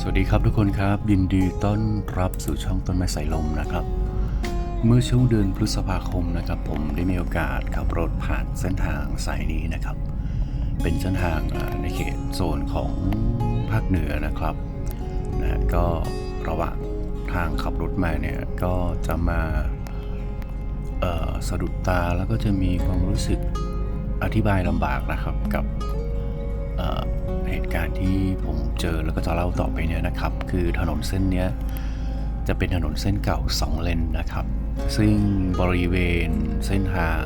สวัสดีครับทุกคนครับ ยินดีต้อนรับสู่ช่องต้นไม้สายลมนะครับ เมื่อช่วงเดือนพฤษภาคมนะครับ ผมได้มีโอกาสขับรถผ่านเส้นทางสายนี้นะครับ เป็นเส้นทางในเขตโซนของภาคเหนือนะครับนะก็ระหว่างทางขับรถมาเนี่ยก็จะมาสะดุดตาแล้วก็จะมีความรู้สึกอธิบายลำบากนะครับกับ เหตุการณ์ที่ผมเจอแล้วก็จะเล่าต่อไปเนี่ยนะครับ คือถนนเส้นเนี้ยจะเป็นถนนเส้นเก่า 2 เลนนะครับ ซึ่งบริเวณเส้นทาง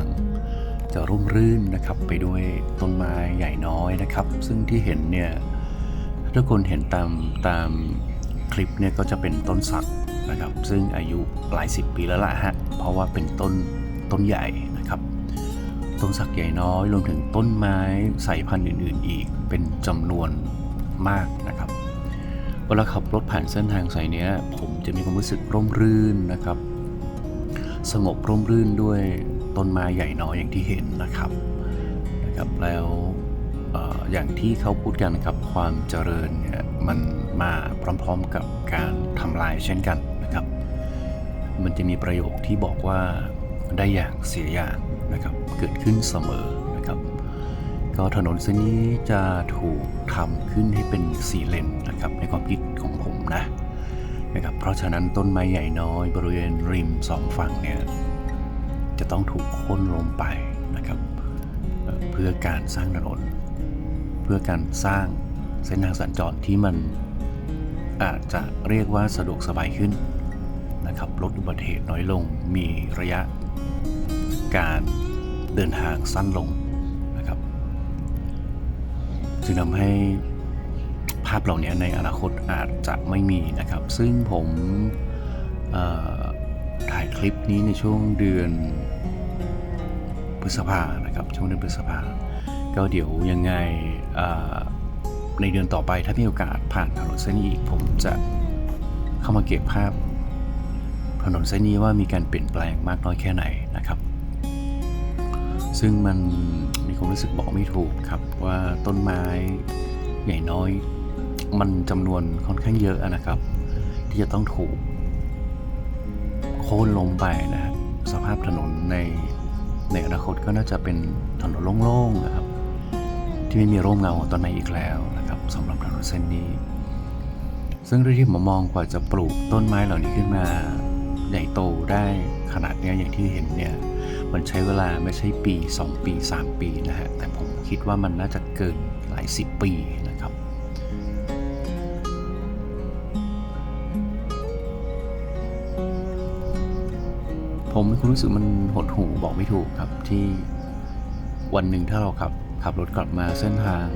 จะร่มรื่นนะครับไปด้วยต้นไม้ใหญ่น้อยนะครับ ซึ่งที่เห็นเนี่ยถ้าทุกคนเห็นตามตามคลิปเนี่ยก็จะเป็นต้นสักนะครับ ซึ่งอายุหลายสิบปีแล้วล่ะฮะเพราะว่าเป็นต้นต้นใหญ่นะครับ ต้นสักใหญ่น้อยรวมถึงต้นไม้สายพันธุ์อื่น ๆ อีก เป็นจำนวนมากนะครับเวลาขับรถผ่านเส้นทางสายเนี้ยผมจะมีความรู้สึกร่มรื่นนะครับ สงบร่มรื่นด้วยต้นไม้ใหญ่น้อยอย่างที่เห็นนะครับนะครับแล้วออย่างที่เขาพูดกันนะครับความเจริญเนี่ยมันมาพร้อมๆกับการทำลายเช่นกันนะครับ มันจะมีประโยคที่บอกว่าได้อย่างเสียอย่างนะครับเกิดขึ้นเสมอ ก็ถนนเส้นนี้จะถูกทำขึ้นให้เป็นสี่เลนนะครับในความคิดของผมนะนะครับเพราะฉะนั้นต้นไม้ใหญ่น้อยบริเวณริมสองฝั่งเนี่ยจะต้องถูกโค่นลงไปนะครับเพื่อการสร้างถนน เพื่อการสร้างเส้นทางสัญจรที่มันอาจจะเรียกว่าสะดวกสบายขึ้นนะครับลดอุบัติเหตุน้อยลงมีระยะการเดินทางสั้นลง จึงทำให้ภาพเหล่านี้ในอนาคตอาจจะไม่มีนะครับ ซึ่งผมถ่ายคลิปนี้ในช่วงเดือนพฤษภานะครับ ช่วงเดือนพฤษภา ก็เดี๋ยวยังไงในเดือนต่อไปถ้ามีโอกาสผ่านถนนเส้นนี้อีก ผมจะเข้ามาเก็บภาพถนนเส้นนี้ว่ามีการเปลี่ยนแปลงมากน้อยแค่ไหนนะครับ ซึ่งมัน ความรู้สึกบอกไม่ถูกครับว่าต้นไม้ใหญ่น้อย มันจำนวนค่อนข้างเยอะนะครับ ที่จะต้องถูกโค่นลงไปนะครับสภาพถนนในในอนาคตก็น่าจะเป็นถนนโล่งๆนะครับ ที่ไม่มีร่มเงาต้นไม้อีกแล้วนะครับสำหรับถนนเส้นนี้ ซึ่งด้วยที่ผมมองกว่าจะปลูกต้นไม้เหล่านี้ขึ้นมาใหญ่โตได้ขนาดนี้อย่างที่เห็นเนี่ย มันใช้เวลาไม่ใช่ปี 2 ปี 3 ปีนะฮะแต่ผมคิดว่ามันน่าจะเกินหลายสิบปีนะครับ ผมมีความรู้สึกมันหดหูบอกไม่ถูกครับที่วันหนึ่งถ้าเราขับขับรถกลับมาเส้นทาง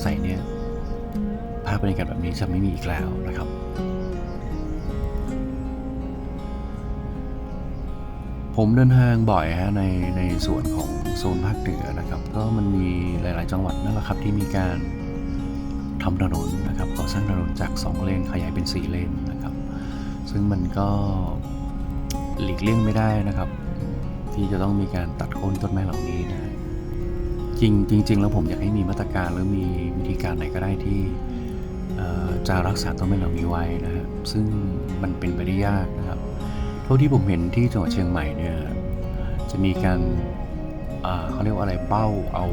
ใสายเนี้ยภาพบรรยากาศแบบนี้จะไม่มีอีกแล้วนะครับ ผมเดินทางบ่อยฮะในในส่วนของโซนภาคเหนือนะครับ ก็มันมีหลาย ๆ จังหวัดนั่นแหละครับที่มีการทำถนนนะครับก่อสร้างถนนจาก 2 เลนขยายเป็น 4 เลนนะครับ ซึ่งมันก็หลีกเลี่ยงไม่ได้นะครับ ที่จะต้องมีการตัดโค่นต้นไม้เหล่านี้นะจริงจริง ๆ แล้วผมอยากให้มีมาตรการหรือมีวิธีการไหนก็ได้ที่จะรักษาต้นไม้เหล่านี้ไว้นะครับซึ่งมันเป็นไปได้ยากนะครับ ท่าที่ผมเห็นที่จังหวัดเชียงใหม่เนี่ยจะมีการเขาเรียกว่าอะไรเบ้าเอา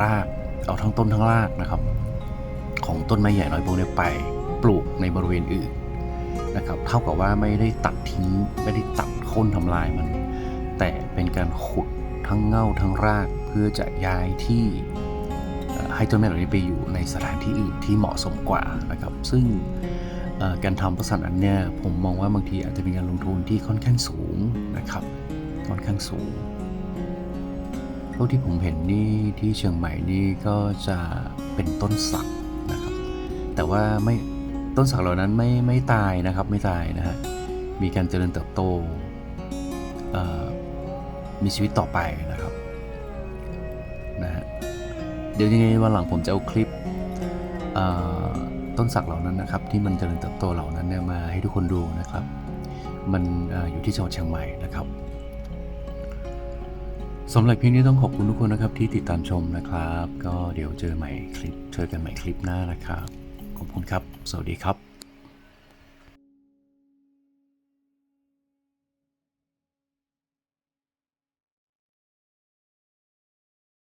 รากเอาทั้งต้นทั้งรากนะครับ ของต้นไม้ใหญ่น้อยพวกนี้ไปปลูกในบริเวณอื่นนะครับ เท่ากับว่าไม่ได้ตัดทิ้งไม่ได้ตัดโค่นทำลายมัน แต่เป็นการขุดทั้งเง่าทั้งรากเพื่อจะย้ายที่ให้ต้นไม้เหล่านี้ไปอยู่ในสถานที่อื่นที่เหมาะสมกว่านะครับ ซึ่ง การทำประสานอันเนี่ยผมมองว่าบางทีอาจจะมีการลงทุนที่ค่อนข้างสูงนะครับค่อนข้างสูงเท่าที่ผมเห็นนี่ที่เชียงใหม่นี่ก็จะเป็นต้นสักนะครับ แต่ว่าไม่ต้นสักเหล่านั้นไม่ไม่ตายนะครับไม่ตายนะฮะมีการเจริญเติบโตมีชีวิตต่อไปนะครับนะฮะเดี๋ยวยังไงวันหลังผมจะเอาคลิป ต้นสักเหล่านั้นนะครับ ที่มันเจริญเติบโตเหล่านั้นเนี่ยมาให้ทุกคนดูนะครับ มันออยู่ที่จังหวัดเชียงใหม่นะครับสำหรับคลิปนี้ต้องขอบคุณทุกคนนะครับที่ติดตามชมนะครับ ก็เดี๋ยวเจอใหม่คลิปเจอกันใหม่คลิปหน้านะครับ ขอบคุณครับ สวัสดีครับ